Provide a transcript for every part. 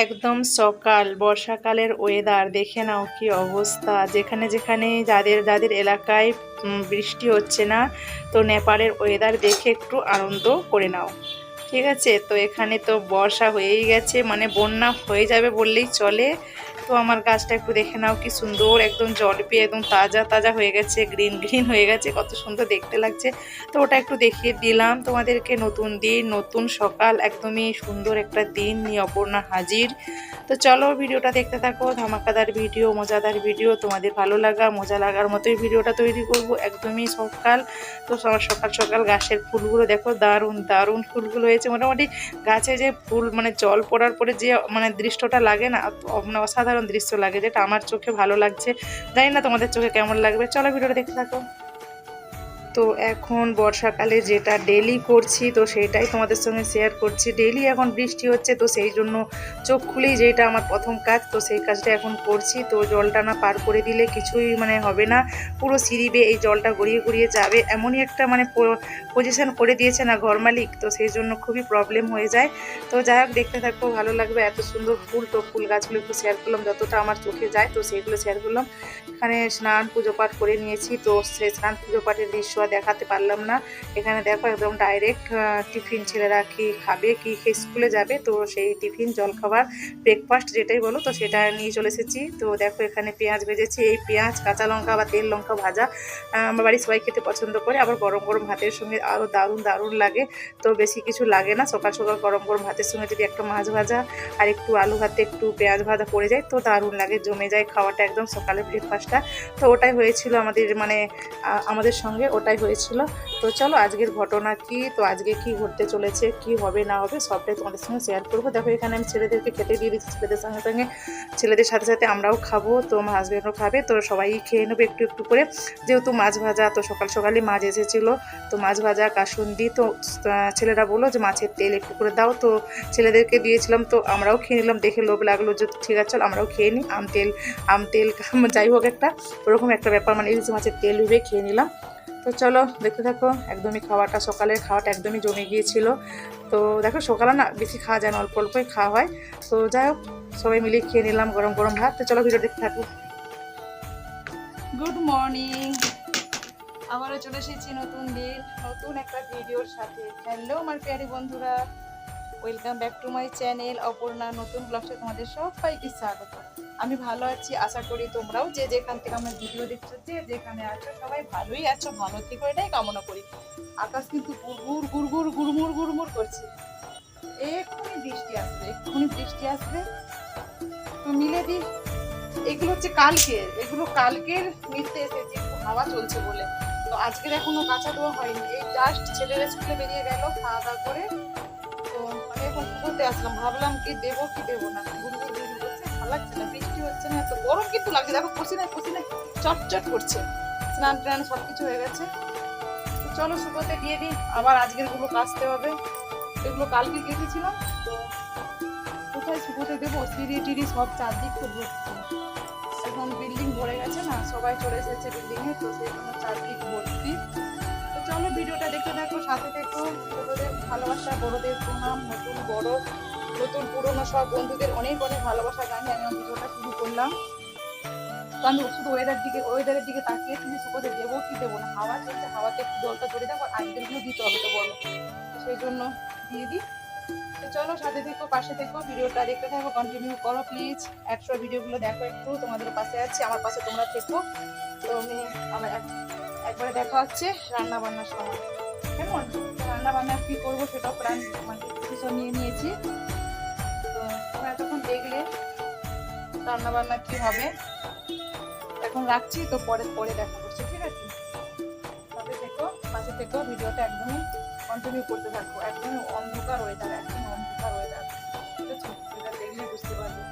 একদম সকাল, বর্ষাকালের ওয়েদার দেখে নাও কি অবস্থা। যেখানে যেখানে যাদের যাদের এলাকায় বৃষ্টি হচ্ছে না, তো নেপালের ওয়েদার দেখে একটু আনন্দ করে নাও। ঠিক আছে? তো এখানে তো বর্ষা হয়েই গেছে মানে বন্যা হয়ে যাবে বললেই চলে। তো আমার গাছটা একটু দেখে নাও কি সুন্দর, একদম জল পেয়ে একদম তাজা তাজা হয়ে গেছে গ্রিন গ্রিন হয়ে গেছে, কত সুন্দর দেখতে লাগছে। তো ওটা একটু দেখিয়ে দিলাম তোমাদেরকে, নতুন দিন, নতুন সকাল, একদমই সুন্দর একটা দিন, নিয়ে অপর্ণা হাজির। তো চলো ভিডিওটা দেখতে থাকো, ধামাকাদার ভিডিও, মজাদার ভিডিও, তোমাদের ভালো লাগা, মজা লাগার মতোই ভিডিওটা তৈরি করব একদমই সকাল। তো সকাল সকাল গাছের ফুলগুলো দেখো, দারুণ দারুণ ফুলগুলো হয়েছে। মোটামুটি গাছে যে ফুল মানে জল পড়ার পরে যে মানে দৃশ্যটা লাগে না মানে দৃশ্য লাগে, যেটা আমার চোখে ভালো লাগছে। জানি না তোমাদের চোখে কেমন লাগবে। চলো ভিডিওটা দেখতে থাকো। তো এখন বর্ষাকালে যেটা ডেলি করছি, তো সেটাই তোমাদের সঙ্গে শেয়ার করছি। ডেলি এখন বৃষ্টি হচ্ছে, তো সেই জন্য চোখ খুলেই যেটা আমার প্রথম কাজ, তো সেই কাজটা এখন করছি। তো জলটা না পার করে দিলে কিছুই মানে হবে না, পুরো সিঁড়িবে এই জলটা গড়িয়ে গড়িয়ে যাবে। এমনই একটা মানে পজিশন করে দিয়েছে না ঘর মালিক, তো সেই জন্য খুবই প্রবলেম হয়ে যায়। তো যাই হোক, দেখতে থাকো, ভালো লাগবে। এত সুন্দর ফুল, তো ফুল গাছগুলো একটু শেয়ার করলাম, যতটা আমার চোখে যায়, তো সেইগুলো শেয়ার করলাম। এখানে স্নান, পুজো পাঠ করে নিয়েছি, তো সেই স্নান, পুজো পাঠের দৃশ্য আর দেখাতে পারলাম না। এখানে দেখো একদম ডাইরেক্ট টিফিন ছেলেরা কি খাবে, কি স্কুলে যাবে, তো সেই টিফিন জলখাবার ব্রেকফাস্ট যেটাই বলো, তো সেটা নিয়ে চলে এসেছি। তো দেখো এখানে পেঁয়াজ ভেজেছি, এই পেঁয়াজ, কাঁচা লঙ্কা বা তেল লঙ্কা ভাজা আমার বাড়ির সবাই খেতে পছন্দ করে। আবার গরম গরম ভাতের সঙ্গে আরও দারুণ দারুণ লাগে, তো বেশি কিছু লাগে না। সকাল সকাল গরম গরম ভাতের সঙ্গে যদি একটা মাছ ভাজা আর একটু আলু ভাতে একটু পেঁয়াজ ভাজা পড়ে যায়, তো দারুণ লাগে, জমে যায় খাওয়াটা একদম সকালের ব্রেকফাস্টটা তো ওটাই হয়েছিল আমাদের মানে আমাদের সঙ্গে, ওটাই হয়েছিল। তো চলো আজকের ঘটনা কি? তো আজকে কি ঘটতে চলেছে? কি হবে, না হবে সবটাই তোমাদের সঙ্গে শেয়ার করব। দেখো, এখানে আমি ছেলেদেরকে খেতে দিয়ে দিচ্ছি। ছেলেদের সঙ্গে সঙ্গে ছেলেদের সাথে সাথে আমরাও খাব, তো আমার হাজব্যান্ডও খাবে। তো সবাই খেয়ে নেবে একটু একটু করে। যেহেতু মাছ ভাজা, তো সকাল সকালই মাছ এসেছিল। তো মাছ ভাজা, কাসুন্দি, তো ছেলেরা বলল যে মাছের তেল একটু করে দাও। তো ছেলেদেরকে দিয়েছিলাম, তো আমরাও খেয়ে নিলাম। দেখে লোভ লাগল যে ঠিক আছে, চল আমরাও খেয়ে নিই। আম তেল আম তেল, যাই হোক একটা। ওরকম একটা ব্যাপার মানে ইলিশ মাছের তেল ভেবে খেয়ে নিলাম। তো চলো, দেখতে থাকো, একদমই খাওয়াটা, সকালের খাওয়াটা একদমই জমে গিয়েছিল। তো দেখো, সকালে না বেশি খাওয়া যায় না, অল্প অল্পই খাওয়া হয়। তো যাই হোক, সবাই মিলে খেয়ে নিলাম গরম গরম ভাত। তো চলো ভিডিও দেখতে থাকো। গুড মর্নিং আবারও চলে এসেছি নতুন দিন, নতুন একটা ভিডিওর সাথে। হ্যালো আমার প্যারি বন্ধুরা। Welcome back to my channel Aparna, নতুন ব্লগসে তোমাদের সবাইকে স্বাগত আমি ভালো আছি, আশা করি তোমরাও যে যেখান থেকে আমার ভিডিও দেখছ যে যেখানে আছো, সবাই ভালোই আছো, ভালো থেকে এটাই কামনা করি। আকাশ কিন্তু গুড়গুড় গুড়গুড়, গুড়মুড় গুড়মুড় করছে। এক্ষুনি বৃষ্টি আসবে এক্ষুনি বৃষ্টি আসবে। তো মিলে দি, এগুলো হচ্ছে কালকে, এগুলো কালকের মিলতে এসেছে হাওয়া চলছে বলে। তো আজকের এখনও কাঁচা দেওয়া হয়নি, এই জাস্ট ছেলেরা স্কুলে বেরিয়ে গেল খাওয়া দাওয়া করে। তো আমি এখন পুকুরতে আসলাম, ভাবলাম কি দেবো কি দেবো না লাগছে না, বৃষ্টি হচ্ছে না তো গরম কিন্তু লাগছে। দেখো পসিনায় পসিনায় চটচট করছে। স্নান টান সব কিছু হয়ে গেছে। চলো শুকোতে দিয়ে দিই, আবার আজকেরগুলো কাচতে হবে। এগুলো কালকে কেটেছিলাম, তো কোথায় শুকোতে দেবো? সিঁড়ি, টিড়ি সব চারদিক তো ভর্তি। এখন বিল্ডিং ভরে গেছে না, সবাই চলে এসেছে বিল্ডিং এ, তো সেই জন্য চারদিক ভর্তি। তো চলো ভিডিওটা দেখতে থাকো, সাথে থেকো। ছোটদের ভালোবাসা, বড়দের প্রণাম, নতুন বড়। নতুন পুরনো সব বন্ধুদের অনেক অনেক ভালোবাসা জানিয়ে আমি ভিডিওটা শুরু করলাম। তো আমি শুধু ওয়েদার দিকে ওয়েদারের দিকে তাকিয়ে তুমি শুকোতে দেবো কি দেবো না, হাওয়া চলছে, হাওয়াতে একটু জলটা ধরে দেখো আজকেরগুলো দিতে হবে তো বলো। সেই জন্য দিয়ে দিই। তো চলো সাথে থেকো, পাশে থেকো, ভিডিওটা দেখতে থাকো কন্টিনিউ করো প্লিজ একশো ভিডিওগুলো দেখো একটু, তোমাদের পাশে আছি, আমার পাশে তোমরা থেকো। তো আমি আমার এক- একবারে দেখা হচ্ছে রান্না বান্নার সময়। কেমন? রান্না বান্না কি করব সেটাও প্ল্যান মানে কিছু নিয়ে নিয়েছি। এতক্ষণ দেখলে রান্না বান্না কি হবে? এখন রাখছি, তো পরে পরে দেখা করছি, ঠিক আছে? সাথে থেকো পাশে থেকো ভিডিওটা একদমই কন্টিনিউ করতে থাকব একদমই অন্ধকার ওয়েদার একদম অন্ধকার ওয়েদার ঠিক আছে এটা দেখলে বুঝতে পারবে।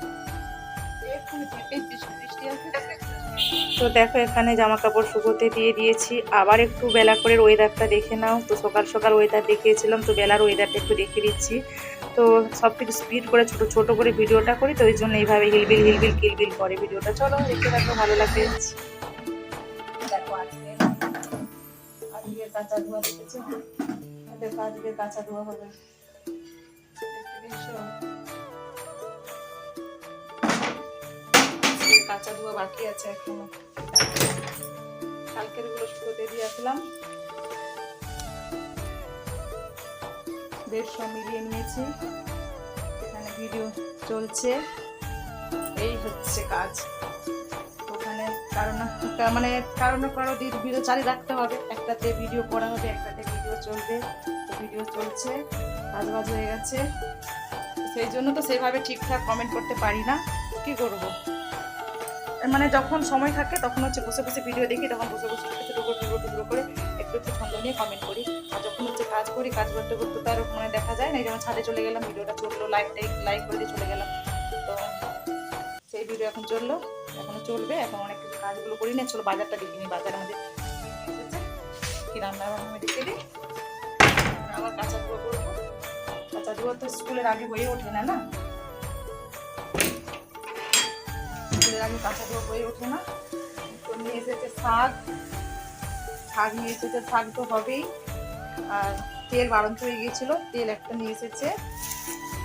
তো দেখো, এখানে জামা কাপড় শুকোতে দিয়ে দিয়েছি। আবার একটু বেলা করে ওয়েদারটা দেখে নাও। তো সকাল সকাল ওয়েদার দেখিয়েছিলাম, তো বেলার ওয়েদারটা একটু দেখে দিচ্ছি। তো সব কিছু স্পিড করে ছোট ছোট করে ভিডিওটা করি, তো ওই জন্য এইভাবে হিলবিল হিলবিল, কিলবিল করে ভিডিওটা। চলো, দেখতে থাকো, ভালো আজকে কাঁচা ধোয়া আজকে কাঁচা হবে। কাঁচা বাকি আছে এখনও। কালকেরগুলো শুকোতে দিয়ে আসলাম। সব মিলিয়ে নিয়েছি। এখানে ভিডিও চলছে। এই হচ্ছে কাজ। ওখানে কারণ মানে কারও না কারও ভিডিও চালিয়ে রাখতে হবে। একটাতে ভিডিও করা হবে, একটাতে ভিডিও চলবে। ভিডিও চলছে। কাজ বাজ হয়ে গেছে। সেই জন্য তো সেইভাবে ঠিকঠাক কমেন্ট করতে পারি না। কি করব? মানে যখন সময় থাকে, তখন হচ্ছে বসে বসে ভিডিও দেখি, তখন বসে বসে ছোটো ছোটো টুকরো টুকরো করে একটু একটু ছন্দ নিয়ে কমেন্ট করি। আর যখন হচ্ছে কাজ করি, কাজ করতে করতে তো আর মানে দেখা যায় না যেমন ছাদে চলে গেলাম, ভিডিওটা চলল লাইভটাই লাইভ করে দিয়ে চলে গেলাম। তো সেই ভিডিও এখন চলল, এখনও চলবে, এখন অনেক কিছু কাজগুলো করি না চলো বাজারটা দেখি নি বাজার আমাদের। কি রান্না আমি দেখে দিই। আবার কাঁচা ধোয়া করব। কাঁচা ধোয়া তো স্কুলের আগে হয়ে ওঠে না না? স্কুলের আগে কাঁচা ধোয়া হয়ে ওঠে না। তো নিয়ে এসেছে শাক। শাক নিয়ে এসেছে শাক তো হবেই। আর তেল বাড়ন্ত হয়ে গিয়েছিল, তেল একটা নিয়ে এসেছে।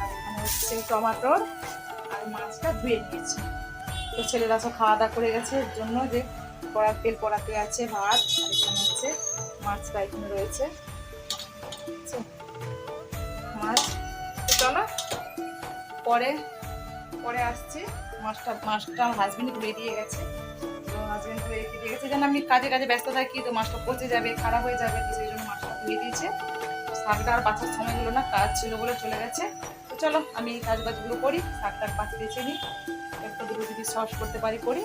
আর এখানে হচ্ছে টমাটোর আর মাছটা ধুয়ে নিয়েছি। তো ছেলেরা সব খাওয়া দাওয়া করে গেছে, এর জন্য যে কড়ার তেল কড়াতে আছে, ভাত, আর এখানে হচ্ছে মাছটা এখানে রয়েছে। মাছ। তো চলো, পরে পরে আসছে। মাছটা মাছটা আমার হাজবেন্ড দিয়ে গেছে। তো হাজবেন্ড ধুয়ে রেখে দিয়ে যেন আমি কাজে কাজে ব্যস্ত থাকি, তো মাছটা পচে যাবে, খারাপ হয়ে যাবে, তো সেই জন্য মাছটা ধুয়ে দিয়েছে। শাকটা আর বাছার সময় হলো না, কাজ ছিল বলে চলে গেছে। তো চলো, আমি কাজ বাজগুলো করি শাকটার পাঁচ বেছে নিই। একটা দুটো যদি সস করতে পারি, করি।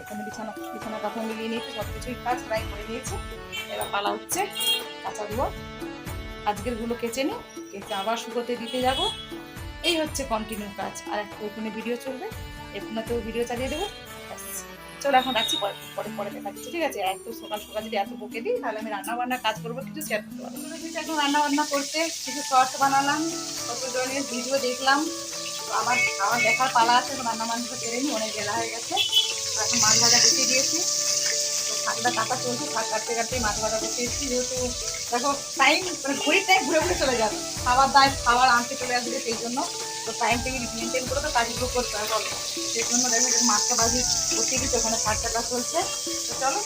এখানে বিছানা বিছানা কাঁথা মিলিয়ে নিয়েছি সব কিছুই কাজ প্রায় করে নিয়েছি। এবার পালা হচ্ছে কাঁচা ধোয়া আজকেরগুলো কেচে নিই, কেচে আবার শুকোতে দিতে যাব। এই হচ্ছে কন্টিনিউ কাজ। আর একটা ওখানে ভিডিও চলবে এখানেতেও ভিডিও চালিয়ে দেবো। চলো, এখন রাখছি, পরে পরে পরে দেখা যাচ্ছে ঠিক আছে? এত সকাল সকাল যদি এত বকে দিই, তাহলে আমি রান্না বান্না কাজ করব, কিছু শেয়ার করতে পারব। এখন রান্না বান্না করতে কিছু শর্ট বানালাম কত জনের ভিডিও দেখলাম। আমার আমার দেখার পালা আছে রান্না বান্না কেড়ে নি, অনেক বেলা হয়ে গেছে। এখন মাছ ভাজা বসিয়ে দিয়েছি। শাকটা কাটা চলছে শাক কাটতে কাটতে মাছ ভাজা বসিয়েছি যেহেতু দেখো টাইম মানে ঘড়ির টাইম ঘুরে ঘুরে চলে যাবে। খাবার দায়, খাবার আনতে চলে আসবে সেই জন্য। তো টাইম টেবিল মেনটেন করে তো কাজগুলো করতে হবে বলো। সেই জন্য দেখো যে মাছটা বাজি বসিয়ে দিচ্ছে ওখানে শাক চলছে। তো চলো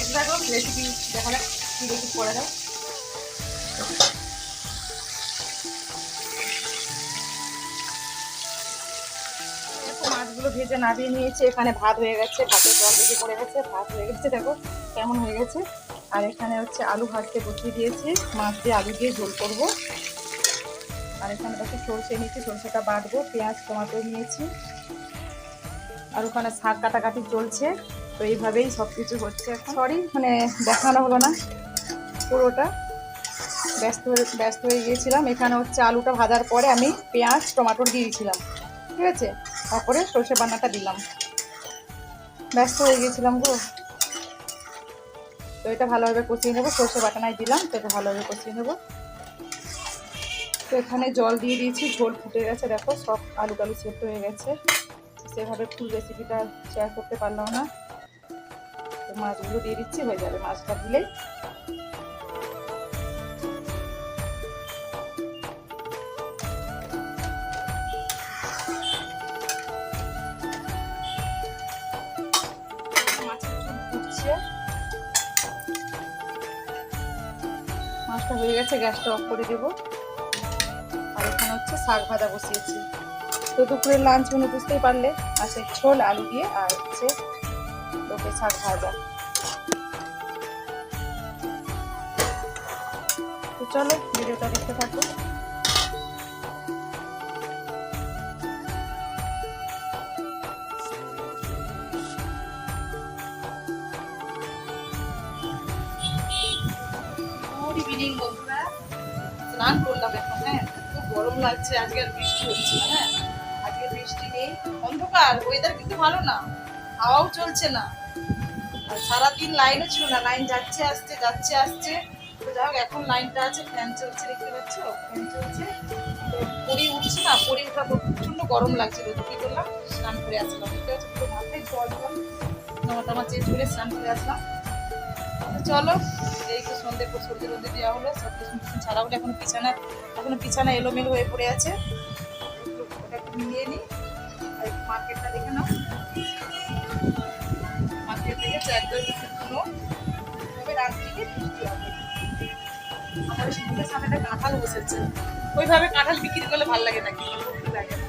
একটু দেখো রেসিপি দেখা যাক কী রেসিপি করে দাও মাছগুলো ভেজে নামিয়ে নিয়েছে, এখানে ভাত হয়ে গেছে, ভাতের জল বেশি পড়ে গেছে, ভাত হয়ে গেছে, দেখো কেমন হয়ে গেছে। আর এখানে হচ্ছে আলু ভাজতে বসিয়ে দিয়েছি, মাছ দিয়ে আলু দিয়ে ঝোল করব। আর এখানে দেখো সরষে নিয়েছি, সরষেটা বাটবো, পেঁয়াজ, টমাটো নিয়েছি। আর ওখানে শাক কাটাকাটি চলছে, তো এইভাবেই সব কিছু হচ্ছে সরি মানে দেখানো হলো না পুরোটা। ব্যস্ত হয়ে ব্যস্ত হয়ে গিয়েছিলাম। এখানে হচ্ছে আলুটা ভাজার পরে আমি পেঁয়াজ টমাটোর দিয়েছিলাম। ঠিক আছে? তারপরে সর্ষে বান্নাটা দিলাম। ব্যস্ত হয়ে গিয়েছিলাম গো। তো এটা ভালোভাবে কষিয়ে নেব। সর্ষে বাটানায় দিলাম, তো এটা ভালোভাবে কষিয়ে নেব। তো এখানে জল দিয়ে দিয়েছি, ঝোল ফুটে গেছে, দেখো, সব আলু টালু সেদ্ধ হয়ে গেছে। সেভাবে ফুল রেসিপিটা শেয়ার করতে পারলাম না। তো মাছগুলো দিয়ে দিচ্ছি, হয়ে যাবে মাছটা ফুটছে। মাছটা হয়ে গেছে, গ্যাসটা অফ করে দেবো। আর এখানে হচ্ছে শাক ভাজা বসিয়েছি। তো দুপুরের লাঞ্চ মেনু বুঝতেই পারলে, আছে ঝোল, আলু দিয়ে আর হচ্ছে লোকে শাক ভাজা। তো চলো, ভিডিওটা দেখতে থাকো। স্নান করলাম লাগছে, আজকে বৃষ্টি হচ্ছে না হ্যাঁ? আজকে বৃষ্টি নেই, অন্ধকার ওয়েদার কিন্তু ভালো না, হাওয়াও চলছে না। আর সারাদিন লাইনও ছিল না লাইন যাচ্ছে, আসছে যাচ্ছে, আসছে। যাই হোক, এখন লাইনটা আছে ফ্যান চলছে, দেখতে পাচ্ছ? ফ্যান চলছে। পরি উঠছে না পরি উঠা প্রচণ্ড গরম লাগছিল তো কি করলাম? স্নান করে আসলাম ঠিক আছে পুরো মাথায় জল জামা চেঞ্জ করে স্নান করে আসলাম। চলো, এই তো সন্ধ্যে সন্ধ্যে রোদে দেওয়া হলো সব কিছু ছাড়া হলো, এখন বিছানা, এখনও বিছানা এলোমেলো হয়ে পড়ে আছে। মিলিয়ে নিই মার্কেটটা দেখে নাও। এক দেড় বছর পুরো তবে রাত থেকে বৃষ্টি হবে। সামনে একটা কাঁঠাল বসেছে। ওইভাবে কাঁঠাল বিক্রি করলে ভালো লাগে নাকি? ভক্তি লাগে না।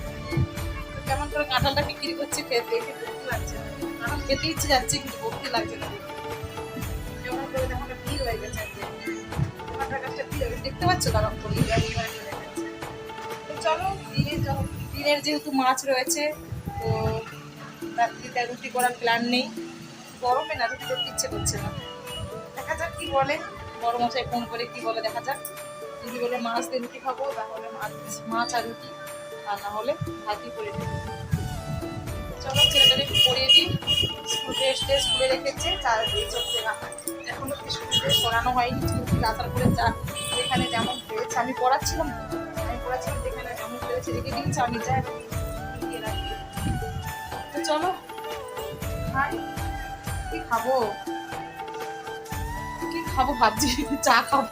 কেমন করে কাঁঠালটা বিক্রি করছে খেতে, দেখে লাগছে। না কাঁঠাল খেতে ইচ্ছে যাচ্ছে, কিন্তু ভক্তি লাগছে না দেখতে পাচ্ছ। তো চলো, দিনের দিনের যেহেতু মাছ রয়েছে, তো রাত্রিতে রুটি করার প্ল্যান নেই। গরমে না, রুটি করতে ইচ্ছে করছে না। দেখা যাক কি বলে। বড় মশাই ফোন করে, কি বলে দেখা যাক। যদি বলে মাছ দিয়ে রুটি খাব, তাহলে মাছ মাছ আর রুটি, আর না হলে ভাতই করে দেবো চলো, ছেলেটাকে একটু পড়িয়ে দিই। স্কুল ড্রেস ড্রেস স্কুলে রেখেছে চার দিয়ে চলতে রাখা এখনও স্কুল ড্রেস পড়ানো হয়নি থেকে আসার পরে যেখানে যেমন হয়েছে, আমি পড়াচ্ছিলাম। আমি পড়াচ্ছিলাম যেখানে যেমন হয়েছে, রেখে দিয়েছি, আমি যাই তো চলো খাই কি খাব? কি খাব ভাবছি, চা খাব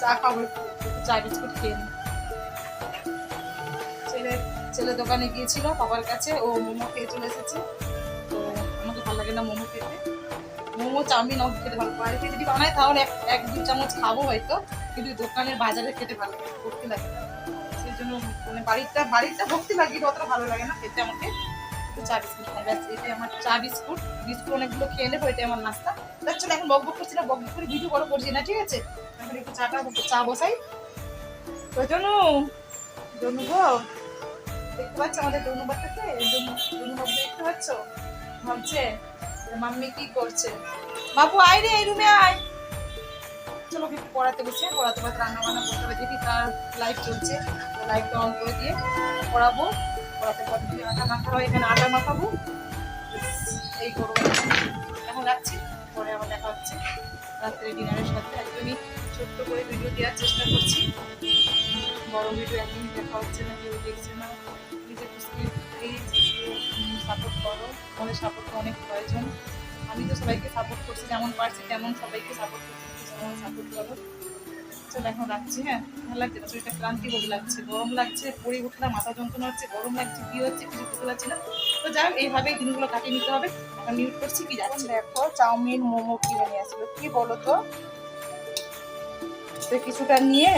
চা খাব চা, বিস্কুট খেয়ে ছেলে দোকানে গিয়েছিল, বাবার কাছে, ও মোমো খেয়ে চলে এসেছে। তো আমাকে ভালো লাগে না মোমো খেতে। মোমো, চাউমিন ও খেতে ভালো বাড়িতে যদি বানায় তাহলে এক এক দু চামচ খাব হয়তো, কিন্তু দোকানের বাজারে খেতে ভালো লাগে ভক্তি লাগে। সেই জন্য মানে বাড়িটা বাড়িটা ভক্তি লাগে অতটা ভালো লাগে না খেতে আমাকে। একটু চা বিস্কুট খাই। এটাই আমার চা বিস্কুট। বিস্কুট অনেকগুলো খেয়ে নেব, এটাই আমার নাস্তা। তার এখন বক বক করছি না, বক বক করে ভিডিও বড় করছি না, ঠিক আছে? এখন একটু চাটা চা বসাই। তো জন্য জন্য দেখতে পাচ্ছ আমাদের দনু বাবু দেখতে পাচ্ছ? ভাবছে মাম্মি কি করছে? বাবু, আয় রে, এই রুমে আয়। চলো একটু পড়াতে বসে, পড়াতে পড়াতে রান্না বান্না করতে হবে দেখি তার লাইট চলছে লাইটটা অন করে দিয়ে পড়াবো। পড়াতে পড়াতে আটা মাখা হয়, এখানে আটা মাখাবো। এই করব। এখন রাখছি, পরে আবার দেখা হচ্ছে। রাত্রে ডিনারের সাথে, একদমই ছোট্ট করে ভিডিও দেওয়ার চেষ্টা করছি। বড় ভিডিও একদমই দেখা হচ্ছে না কেউ দেখছে না। নিজে প্লিজ সাপোর্ট করো আমাদের সাপোর্ট অনেক প্রয়োজন। আমি তো সবাইকে সাপোর্ট করছি যেমন পারছি তেমন সবাইকে সাপোর্ট করছি তেমন সাপোর্ট করো। চল এখন রাখছি হ্যাঁ? ভালো লাগছে না শরীরটা ক্লান্তি বোধ লাগছে গরম লাগছে পড়ে উঠলাম মাথা যন্ত্রণা হচ্ছে গরম লাগছে কি হচ্ছে কিছু বুঝতে পারছি না। তো যাই হোক এইভাবেই দিনগুলো কাটিয়ে নিতে হবে। এখন মিউট করছি কি যাচ্ছে? দেখো চাউমিন মোমো কিনে নিয়ে আসলো কি বলো তো কিছুটা নিয়ে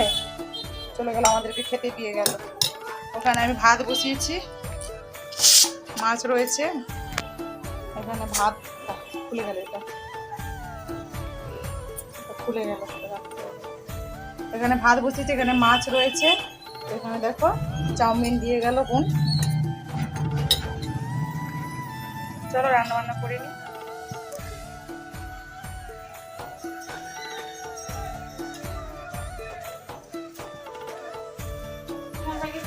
চলে গেল, আমাদেরকে খেতে দিয়ে গেল। ওখানে আমি ভাত বসিয়েছি। মাছ রয়েছে। এখানে ভাত খুলে গেল এটা। খুলে গেল। এখানে ভাত বসিয়েছি, এখানে মাছ রয়েছে। এখানে দেখো, চাউমিন দিয়ে গেল বোন। চলো রান্না বান্না করে নিই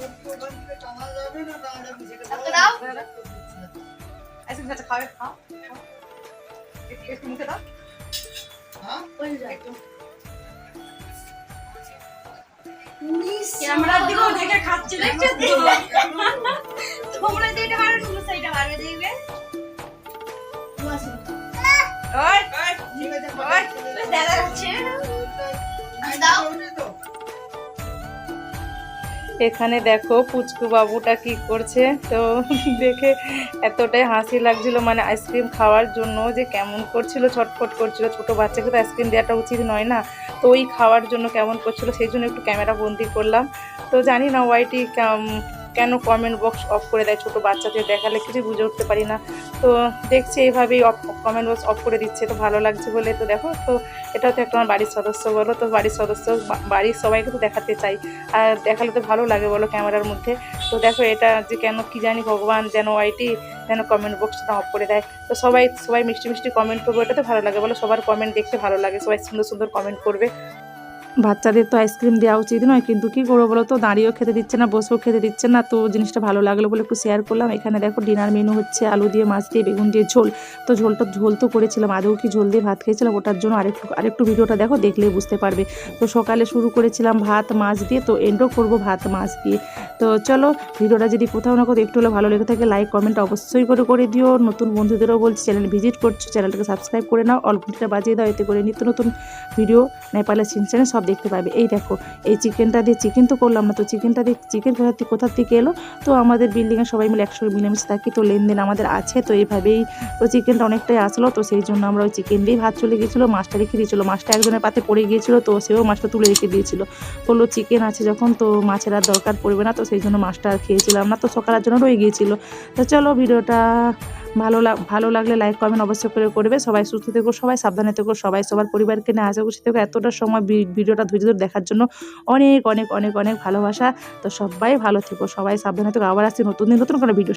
কি হাঁচি আইসক্রিম খাচ্ছে খাবে খাও একটু একটু মুখে দাও একটু ক্যামেরার দিকেও দেখে খাচ্ছে দেখছ তো? তোমরা যেটা পারো তোমরা সেইটা পারবে দেখবে ওই ওই দাদা হচ্ছে দাও এখানে দেখো পুচকু বাবুটা কি করছে। তো দেখে এতটাই হাসি লাগছিল মানে আইসক্রিম খাওয়ার জন্য যে কেমন করছিল, ছটফট করছিল। ছোট বাচ্চাকে তো আইসক্রিম দেওয়াটা উচিত নয় না? তো ওই খাওয়ার জন্য কেমন করছিল, সেই জন্য একটু ক্যামেরা বন্দি করলাম। তো জানি না, ওয়াইটি কেন কমেন্ট বক্স অফ করে দেয়? ছোটো বাচ্চাদের দেখালে কিছু বুঝে উঠতে পারি না। তো দেখছি এইভাবেই অফ কমেন্ট বক্স অফ করে দিচ্ছে। তো ভালো লাগছে বলে তো দেখো, তো এটা তো একটা আমার বাড়ির সদস্য বলো। তো বাড়ির সদস্য বাড়ির সবাইকে তো দেখাতে চাই। আর দেখালে তো ভালো লাগে বলো ক্যামেরার মধ্যে। তো দেখো এটা যে কেন, কি জানি ভগবান যেন ওয়াইটি যেন কমেন্ট বক্সটা অফ করে দেয়। তো সবাই সবাই মিষ্টি মিষ্টি কমেন্ট করবে। ওটাতে ভালো লাগে বলো। সবার কমেন্ট দেখতে ভালো লাগে। সবাই সুন্দর সুন্দর কমেন্ট করবে। বাচ্চাদের তো আইসক্রিম দেওয়া উচিত নয়, কিন্তু কি করব বলো তো? দাঁড়িয়েও খেতে দিচ্ছে না, বসেও খেতে দিচ্ছে না। তো জিনিসটা ভালো লাগল বলে একটু শেয়ার করলাম। এখানে দেখো ডিনার মেনু হচ্ছে আলু দিয়ে, মাছ দিয়ে, বেগুন দিয়ে, ঝোল। তো ঝোলটা, ঝোল তো করেছিলাম। আদৌ কি ঝোল দিয়ে ভাত খেয়েছিলাম? ওটার জন্য আরেকটু আরেকটু ভিডিওটা দেখো দেখলেই বুঝতে পারবে। তো সকালে শুরু করেছিলাম ভাত, মাছ দিয়ে, তো এন্ডও করব ভাত, মাছ দিয়ে। তো চলো, ভিডিওটা যদি কোথাও না কোথাও একটু হলে ভালো লেগে থাকে লাইক কমেন্ট অবশ্যই করে করে দিও। নতুন বন্ধুদেরও বলছি চ্যানেল ভিজিট করছ চ্যানেলটাকে সাবস্ক্রাইব করে নাও। অল ঘণ্টা বাজিয়ে দাও, এতে করে নিত্য নতুন ভিডিও নেপালের চ্যানেল সব দেখতে পাবে এই দেখো, এই চিকেনটা দিয়ে চিকেন তো করলাম না, তো চিকেনটা দিয়ে চিকেন কোথা থেকে কোথা থেকে এলো? তো আমাদের বিল্ডিংয়ে সবাই মিলে একসঙ্গে মিলেমিশে থাকি, তো লেনদেন আমাদের আছে, তো এইভাবেই তো চিকেনটা অনেকটাই আসলো, তো সেই জন্য আমরা ওই চিকেন দিয়েই ভাত চলে গিয়েছিল, মাছটা রেখে দিয়েছিলো। মাছটা একজনের পাতে পড়ে গিয়েছিল, তো সেও মাছটা তুলে রেখে দিয়েছিল। বলল চিকেন আছে যখন, তো মাছের আর দরকার পড়বে না, তো সেই জন্য মাছটা আর খেয়েছিলাম না, তো সকালের জন্য রয়ে গিয়েছিল। তো চলো, ভিডিওটা ভালো ভালো লাগলে লাইক কমেন্ট অবশ্যই করে করবে। সবাই সুস্থ থেকো, সবাই সাবধানে থেকো, সবাই সবার পরিবারকে নিয়ে আশা করছি থেকো এতটা সময় ভিডিওটা ধৈর্য ধরে দেখার জন্য অনেক অনেক অনেক অনেক ভালোবাসা। তো সবাই ভালো থেকো, সবাই সাবধানে থেকো। আবার আসছি নতুন দিন, নতুন কোনো ভিডিও